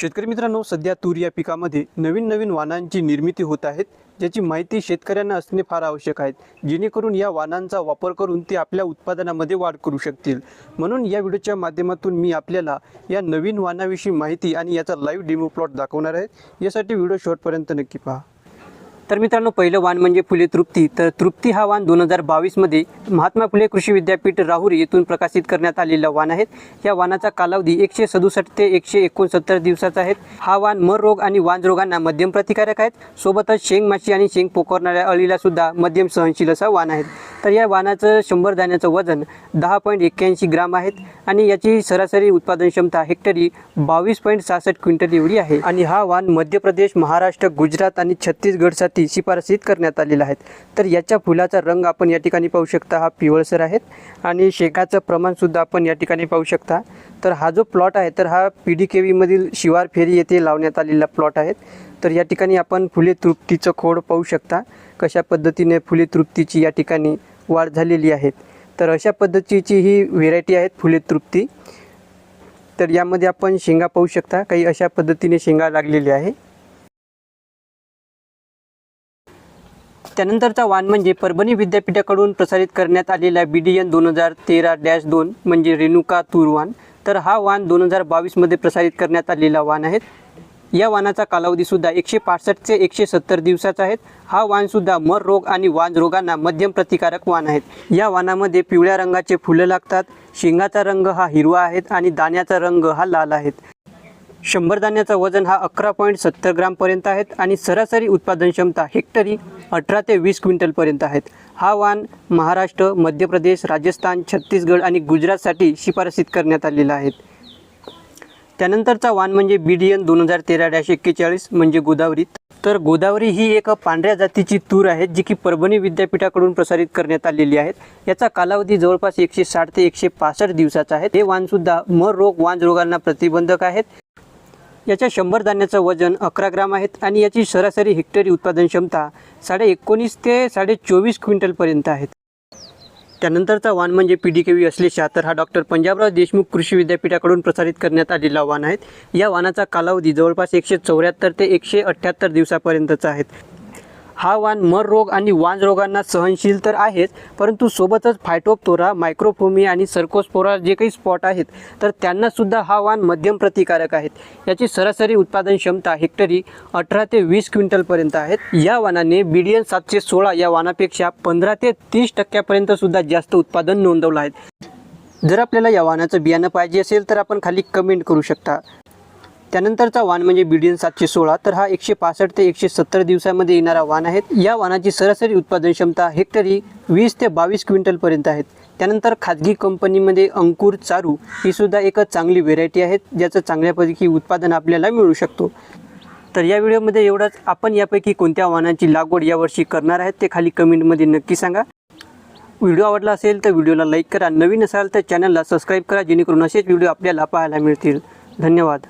शेतकरी मित्रांनो सध्या तूर या पिकामध्ये नवीन नवीन वाणांची निर्मिती होत आहेत ज्याची माहिती शेतकऱ्यांना असणे फार आवश्यक आहे. जेणेकरून या वाणांचा वापर करून ते आपल्या उत्पादनामध्ये वाढ करू शकतील. म्हणून या व्हिडिओच्या माध्यमातून मी आपल्याला या नवीन वाणाविषयी माहिती आणि याचा लाईव्ह डेमो प्लॉट दाखवणार आहे. यासाठी व्हिडिओ शेवटपर्यंत नक्की पहा. तर मित्रांनो पहिलं वाण म्हणजे फुले तृप्ती. तर तृप्ती हा वाण दोन हजार बावीसमध्ये महात्मा फुले कृषी विद्यापीठ राहुरी येथून प्रकाशित करण्यात आलेला वाण आहे. या वाणाचा कालावधी एकशे सदुसष्ट ते एकशे एकोणसत्तर दिवसाचा आहे. हा वाण मर रोग आणि वाण रोगांना मध्यम प्रतिकारक आहेत. सोबतच शेंग माशी आणि शेंग पोखरणाऱ्या अळीला सुद्धा मध्यम सहनशील असा वाण आहे. तर या वाणाचं शंभर दाण्याचं वजन दहा पॉईंट एक्क्याऐंशी ग्राम आहेत आणि याची सरासरी उत्पादन क्षमता हेक्टरी बावीस पॉईंट सहासष्ट क्विंटल एवढी आहे. आणि हा वाण मध्य प्रदेश महाराष्ट्र गुजरात आणि छत्तीसगडसाठी शिफारसीत करण्यात आलेला आहेत. तर याच्या फुलाचा रंग आपण या ठिकाणी पाहू शकता हा पिवळसर आहेत आणि शेकाचं प्रमाणसुद्धा आपण या ठिकाणी पाहू शकता. तर हा जो प्लॉट आहे तर हा पी डी के व्हीमधील शिवार फेरी येथे लावण्यात आलेला प्लॉट आहे. तर या ठिकाणी आपण फुले तृप्तीचं खोड पाहू शकता. कशा पद्धतीने फुले तृप्तीची या ठिकाणी वाढ झालेली आहे. तर अशा पद्धतीची ही व्हेरायटी आहेत फुले तृप्ती. तर यामध्ये आपण शेंगा पाहू शकता. काही अशा पद्धतीने शेंगा लागलेली आहे. त्यानंतरचा वाण म्हणजे परभणी विद्यापीठाकडून प्रसारित करण्यात आलेला बी डी एन दोन हजार तेरा डॅश दोन म्हणजे रेणुका तूर तर हा वाण दोन हजार बावीसमध्ये प्रसारित करण्यात आलेला वाण आहे. या वाणाचा कालावधीसुद्धा एकशे पासष्ट ते एकशे सत्तर दिवसाचा आहे. हा वाणसुद्धा मर रोग आणि वांज रोगांना मध्यम प्रतिकारक वाण आहेत या वाणामध्ये पिवळ्या रंगाचे फुलं लागतात. शेंगाचा रंग हा हिरवा आहे आणि दाण्याचा रंग हा लाल आहे. शंभर धान्याचा वजन हा अकरा पॉईंट सत्तर ग्रामपर्यंत आहेत आणि सरासरी उत्पादन क्षमता हेक्टरी अठरा ते वीस क्विंटलपर्यंत आहेत. हा वाण महाराष्ट्र मध्य प्रदेश राजस्थान छत्तीसगड आणि गुजरातसाठी शिफारसीत करण्यात आलेला आहे. त्यानंतरचा वाण म्हणजे बी डी एन दोन हजार तेरा डॅश एक्केचाळीस म्हणजे गोदावरी. तर गोदावरी ही एक पांढऱ्या जातीची तूर आहे जी की परभणी विद्यापीठाकडून प्रसारित करण्यात आलेली आहे याचा कालावधी जवळपास एकशे साठ ते एकशे पासष्ट दिवसाचा आहे. हे वाणसुद्धा मर रोग वांज रोगांना प्रतिबंधक आहेत. याच्या शंभर धान्याचं वजन अकरा ग्राम आहेत आणि याची सरासरी हेक्टरी उत्पादन क्षमता साडे एकोणीस ते साडे चोवीस क्विंटलपर्यंत आहेत. त्यानंतरचा वाण म्हणजे पी डी के व्ही असलेशा तर हा डॉक्टर पंजाबराव देशमुख कृषी विद्यापीठाकडून प्रसारित करण्यात आलेला वाण आहे या वाणाचा कालावधी जवळपास एकशे चौऱ्याहत्तर ते एकशे अठ्ठ्याहत्तर दिवसापर्यंतचा आहे. हा वाण मर रोग आणि वांज रोगांना सहनशील तर आहेच परंतु सोबतच फायटोप्तोरा मायक्रोफोमी आणि सर्कोस्पोरा जे काही स्पॉट आहेत तर त्यांनासुद्धा हा वाण मध्यम प्रतिकारक आहेत. याची सरासरी उत्पादन क्षमता हेक्टरी अठरा ते वीस क्विंटलपर्यंत आहेत. या वाणाने बिडियन सातशे सोळा या वाणापेक्षा पंधरा ते तीस टक्क्यापर्यंत सुद्धा जास्त उत्पादन नोंदवलं आहे. जर आपल्याला या वाहनाचं बियाणं पाहिजे असेल तर आपण खाली कमेंट करू शकता. त्यानंतरचा वाण म्हणजे बीडीएन सातशे सोळा तर हा एकशे पासष्ट ते एकशे सत्तर दिवसामध्ये येणारा वाण आहे. या वाणाची सरासरी उत्पादन क्षमता हेक्टरी वीस ते बावीस क्विंटलपर्यंत आहेत त्यानंतर खाजगी कंपनीमध्ये अंकुर चारू ही सुद्धा एक चांगली व्हेरायटी आहे ज्याचं चांगल्यापैकी उत्पादन आपल्याला मिळू शकतो. तर या व्हिडिओमध्ये एवढंच. आपण यापैकी कोणत्या वाहनांची लागवड यावर्षी करणार आहेत ते खाली कमेंटमध्ये नक्की सांगा. व्हिडिओ आवडला असेल तर व्हिडिओला लाईक करा. नवीन असाल तर चॅनलला सबस्क्राईब करा जेणेकरून असेच व्हिडिओ आपल्याला पाहायला मिळतील. धन्यवाद.